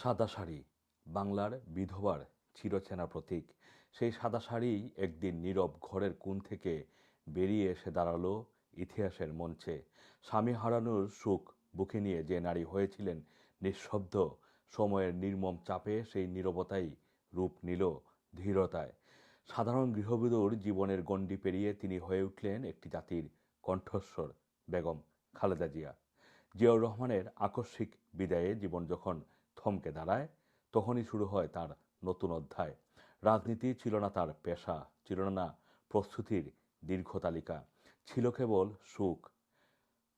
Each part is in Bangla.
সাদা শাড়ি, বাংলার বিধবার চিরচেনা প্রতীক। সেই সাদা শাড়ি একদিন নীরব ঘরের কোণ থেকে বেরিয়ে এসে দাঁড়াল ইতিহাসের মঞ্চে। স্বামী হারানোর সুখ বুকে নিয়ে যে নারী হয়েছিলেন নিঃশব্দ, সময়ের নির্মম চাপে সেই নীরবতাই রূপ নিল ধীরতায়। সাধারণ গৃহবধূর জীবনের গণ্ডি পেরিয়ে তিনি হয়ে উঠলেন একটি জাতির কণ্ঠস্বর, বেগম খালেদা জিয়া। জিয়াউর রহমানের আকস্মিক বিদায়ে জীবন যখন থমকে দাঁড়ায়, তখনই শুরু হয় তার নতুন অধ্যায়। রাজনীতি ছিল না তার পেশা, ছিল না প্রস্তুতির দীর্ঘ তালিকা, ছিল কেবল সুখ,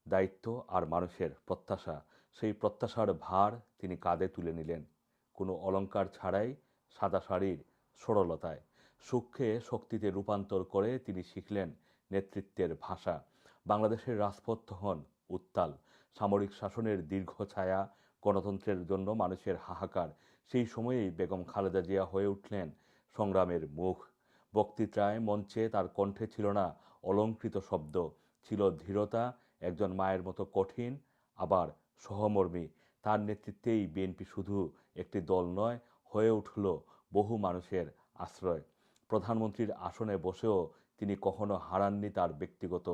দায়িত্ব আর মানুষের প্রত্যাশা। সেই প্রত্যাশার ভার তিনি কাঁধে তুলে নিলেন। কোনো অলঙ্কার ছাড়াই সাদা শাড়ির সরলতায়। সুখকে শক্তিতে রূপান্তর করে তিনি শিখলেন নেতৃত্বের ভাষা। বাংলাদেশের রাজপথ তখন উত্তাল। সামরিক শাসনের দীর্ঘ ছায়া গণতন্ত্রের জন্য মানুষের হাহাকার। সেই সময়েই বেগম খালেদা জিয়া হয়ে উঠলেন সংগ্রামের মুখ। বক্তৃতায় মঞ্চে তার কণ্ঠে ছিল না অলঙ্কৃত শব্দ, ছিল ধীরতা, একজন মায়ের মতো কঠিন, আবার সহমর্মী। তার নেতৃত্বেই বিএনপি শুধু একটি দল নয়, হয়ে উঠল বহু মানুষের আশ্রয়। প্রধানমন্ত্রীর আসনে বসেও তিনি কখনো হারাননি তার ব্যক্তিগত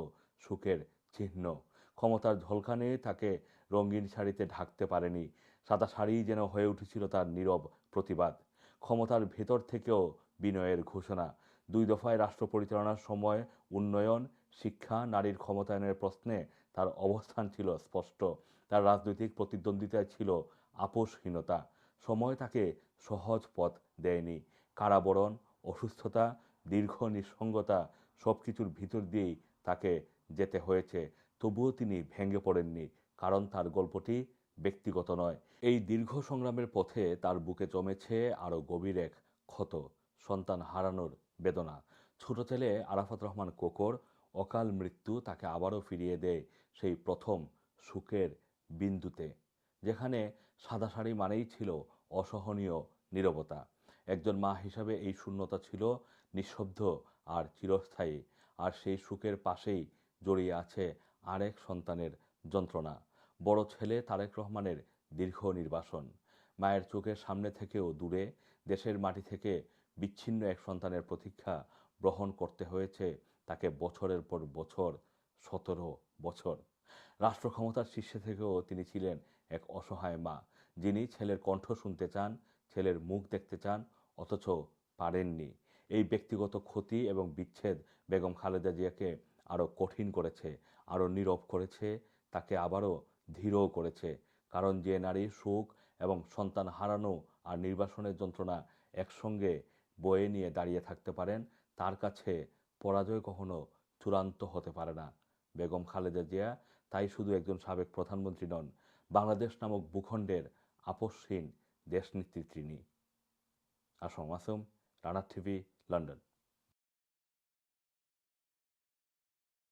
সুখের চিহ্ন। ক্ষমতার ঝলকানে তাকে রঙিন শাড়িতে ঢাকতে পারেনি। সাদা শাড়ি যেন হয়ে উঠেছিল তার নীরব প্রতিবাদ। ক্ষমতার ভেতর থেকেও বিনয়ের ঘোষণা। দুই দফায় রাষ্ট্র পরিচালনার সময় উন্নয়ন, শিক্ষা, নারীর ক্ষমতায়নের প্রশ্নে তার অবস্থান ছিল স্পষ্ট। তার রাজনৈতিক প্রতিদ্বন্দ্বিতায় ছিল আপোষহীনতা। সময় তাকে সহজ পথ দেয়নি। কারাবরণ, অসুস্থতা, দীর্ঘ নিঃসঙ্গতা সব কিছুর ভিতর দিয়েই তাকে যেতে হয়েছে। তবুও তিনি ভেঙে পড়েননি। কারণ তার গল্পটি ব্যক্তিগত নয়। এই দীর্ঘ সংগ্রামের পথে তার বুকে জমেছে আরও গভীর এক ক্ষত, সন্তান হারানোর বেদনা। ছোট ছেলে আরাফাত রহমান কোকর অকাল মৃত্যু তাকে আবারও ফিরিয়ে দেয় সেই প্রথম সুখের বিন্দুতে, যেখানে সাদা শাড়ি মানেই ছিল অসহনীয় নীরবতা। একজন মা হিসাবে এই শূন্যতা ছিল নিঃশব্দ আর চিরস্থায়ী, আর সেই সুখের পাশেই জড়িয়ে আছে আরেক সন্তানের যন্ত্রণা। বড় ছেলে তারেক রহমানের দীর্ঘ নির্বাসন। মায়ের চোখের সামনে থেকেও দূরে, দেশের মাটি থেকে বিচ্ছিন্ন এক সন্তানের প্রতীক্ষা গ্রহণ করতে হয়েছে তাকে বছরের পর বছর, সতেরো বছর। রাষ্ট্র ক্ষমতার শীর্ষে থেকেও তিনি ছিলেন এক অসহায় মা, যিনি ছেলের কণ্ঠ শুনতে চান, ছেলের মুখ দেখতে চান, অথচ পারেননি। এই ব্যক্তিগত ক্ষতি এবং বিচ্ছেদ বেগম খালেদা জিয়াকে আরও কঠিন করেছে, আরও নীরব করেছে, তাকে আবারও ধীরও করেছে, কারণ যে নারীর সুখ এবং সন্তান হারানো আর নির্বাসনের যন্ত্রণা একসঙ্গে বয়ে নিয়ে দাঁড়িয়ে থাকতে পারেন, তার কাছে পরাজয় কখনো চূড়ান্ত হতে পারে না। বেগম খালেদা জিয়া তাই শুধু একজন সাবেক প্রধানমন্ত্রী নন, বাংলাদেশ নামক ভূখণ্ডের আপসহীন দেশনেত্রী তিনি। Assam Assam Rana TV, London.